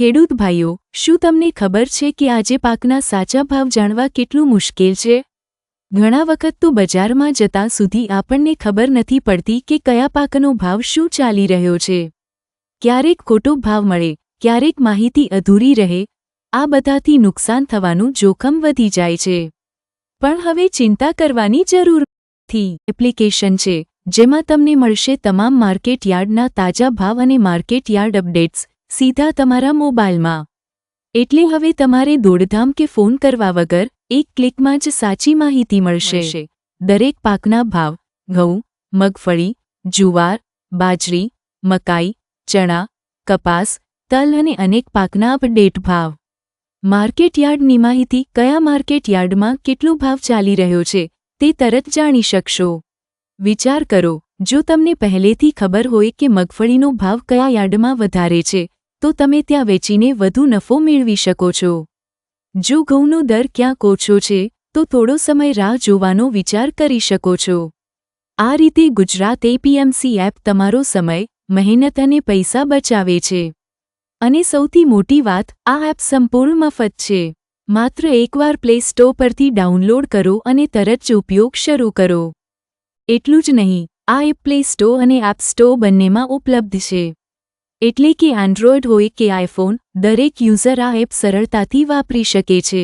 ખેડૂત ભાઈઓ, શું તમને ખબર છે કે આજે પાકના સાચા ભાવ જાણવા કેટલું મુશ્કેલ છે? ઘણા વખત તો બજારમાં જતા સુધી આપણને ખબર નથી પડતી કે કયા પાકનો ભાવ શું ચાલી રહ્યો છે. ક્યારેક ખોટો ભાવ મળે, ક્યારેક માહિતી અધૂરી રહે, આ બધાથી નુકસાન થવાનું જોખમ વધી જાય છે. પણ હવે ચિંતા કરવાની જરૂર નથી એપ્લિકેશન છે, જેમાં તમને મળશે તમામ માર્કેટ યાર્ડના તાજા ભાવ અને માર્કેટ યાર્ડ અપડેટ્સ સીધા તમારા મોબાઈલમાં. એટલે હવે તમારે દોડધામ કે ફોન કરવા વગર એક ક્લિકમાં જ સાચી માહિતી મળશે. દરેક પાકના ભાવ ઘઉં મગફળી જુવાર બાજરી મકાઈ ચણા કપાસ તલ અને અનેક પાકના અપડેટ ભાવ. માર્કેટયાર્ડની માહિતી કયા માર્કેટ યાર્ડમાં કેટલો ભાવ ચાલી રહ્યો છે તે તરત જાણી શકશો. વિચાર કરો જો તમને પહેલેથી ખબર હોય કે મગફળીનો ભાવ કયા યાર્ડમાં વધારે છે તો તમે ત્યાં વેચીને વધુ નફો મેળવી શકો છો. જો ઘઉંનો દર ક્યાંક ઓછો છે, તો થોડો સમય રાહ જોવાનો વિચાર કરી શકો છો. આ રીતે ગુજરાત એપીએમસી એપ તમારો સમય, મહેનત અને પૈસા બચાવે છે. અને સૌથી મોટી વાત, આ એપ સંપૂર્ણ મફત છે. માત્ર એકવાર પ્લે સ્ટોર પરથી ડાઉનલોડ કરો અને તરત જ ઉપયોગ શરૂ કરો. એટલું જ નહીં, આ એપ પ્લે સ્ટોર અને એપ સ્ટોર બંનેમાં ઉપલબ્ધ છે. એટલે કે એન્ડ્રોઇડ હોય કે આઇફોન દરેક યુઝર આ એપ સરળતાથી વાપરી શકે છે.